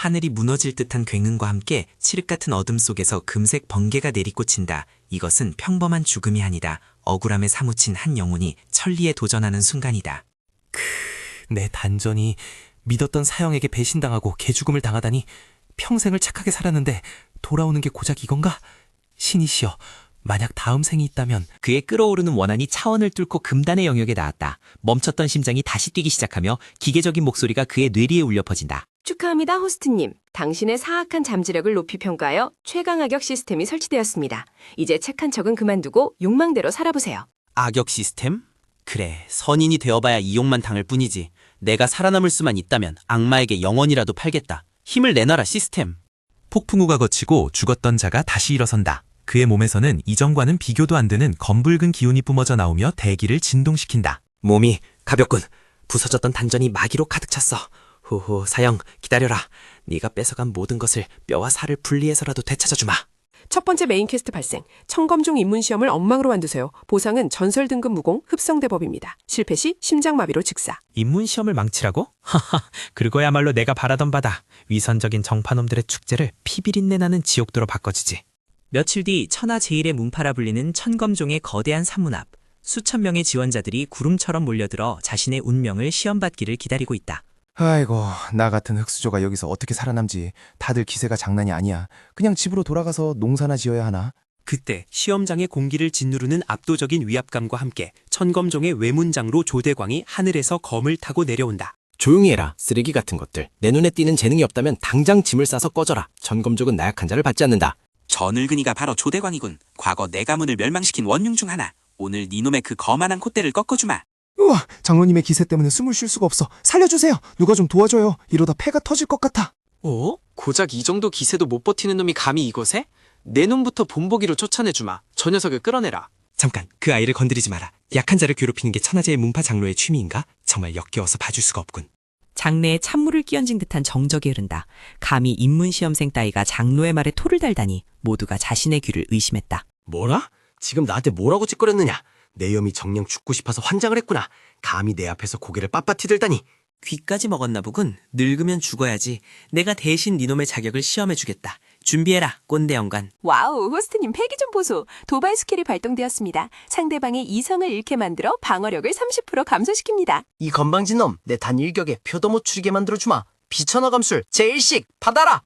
하늘이 무너질 듯한 굉음과 함께 칠흑 같은 어둠 속에서 금색 번개가 내리꽂힌다. 이것은 평범한 죽음이 아니다. 억울함에 사무친 한 영혼이 천리에 도전하는 순간이다. 내 단전이 믿었던 사형에게 배신당하고 개죽음을 당하다니 평생을 착하게 살았는데 돌아오는 게 고작 이건가? 신이시여, 만약 다음 생이 있다면 그의 끓어오르는 원한이 차원을 뚫고 금단의 영역에 닿았다. 멈췄던 심장이 다시 뛰기 시작하며 기계적인 목소리가 그의 뇌리에 울려 퍼진다. 축하합니다, 호스트님. 당신의 사악한 잠재력을 높이 평가하여 최강 악역 시스템이 설치되었습니다. 이제 착한 척은 그만두고 욕망대로 살아보세요. 악역 시스템? 그래, 선인이 되어봐야 이용만 당할 뿐이지. 내가 살아남을 수만 있다면 악마에게 영원이라도 팔겠다. 힘을 내놔라 시스템. 폭풍우가 거치고 죽었던 자가 다시 일어선다. 그의 몸에서는 이전과는 비교도 안 되는 검붉은 기운이 뿜어져 나오며 대기를 진동시킨다. 몸이 가볍군. 부서졌던 단전이 마기로 가득 찼어. 후후 사형 기다려라. 네가 뺏어간 모든 것을 뼈와 살을 분리해서라도 되찾아주마. 첫 번째 메인 퀘스트 발생. 청검종 입문 시험을 엉망으로 만드세요. 보상은 전설 등급 무공 흡성대법입니다. 실패 시 심장마비로 즉사. 입문 시험을 망치라고? 하하, 그거야말로 내가 바라던 바다. 위선적인 정파놈들의 축제를 피비린내 나는 지옥도로 바꿔주지. 며칠 뒤 천하 제일의 문파라 불리는 천검종의 거대한 산문 앞 수천 명의 지원자들이 구름처럼 몰려들어 자신의 운명을 시험받기를 기다리고 있다. 아이고, 나 같은 흑수저가 여기서 어떻게 살아남지. 다들 기세가 장난이 아니야. 그냥 집으로 돌아가서 농사나 지어야 하나? 그때 시험장의 공기를 짓누르는 압도적인 위압감과 함께 천검종의 외문장로 조대광이 하늘에서 검을 타고 내려온다. 조용히 해라. 쓰레기 같은 것들. 내 눈에 띄는 재능이 없다면 당장 짐을 싸서 꺼져라. 전검족은 나약한 자를 받지 않는다. 저 늙은이가 바로 조대광이군. 과거 내 가문을 멸망시킨 원흉 중 하나. 오늘 니놈의 그 거만한 콧대를 꺾어주마. 우와, 장로님의 기세 때문에 숨을 쉴 수가 없어. 살려주세요. 누가 좀 도와줘요. 이러다 폐가 터질 것 같아. 어? 고작 이 정도 기세도 못 버티는 놈이 감히 이곳에? 내 놈부터 본보기로 쫓아내주마. 저 녀석을 끌어내라. 잠깐 그 아이를 건드리지 마라. 약한 자를 괴롭히는 게 천하제의 문파 장로의 취미인가? 정말 역겨워서 봐줄 수가 없군. 장내에 찬물을 끼얹은 듯한 정적이 흐른다. 감히 입문시험생 따위가 장로의 말에 토를 달다니 모두가 자신의 귀를 의심했다. 뭐라? 지금 나한테 뭐라고 찌꺼렸느냐? 내 염이 정녕 죽고 싶어서 환장을 했구나. 감히 내 앞에서 고개를 빳빳이 들다니. 귀까지 먹었나 보군. 늙으면 죽어야지. 내가 대신 니놈의 자격을 시험해주겠다. 준비해라, 꼰대 연관. 와우, 호스트님 패기 좀 보소. 도발 스킬이 발동되었습니다. 상대방의 이성을 잃게 만들어 방어력을 30% 감소시킵니다. 이 건방진 놈, 내 단일격에 표도 못 추리게 만들어주마. 비천어 감술, 제1식, 받아라!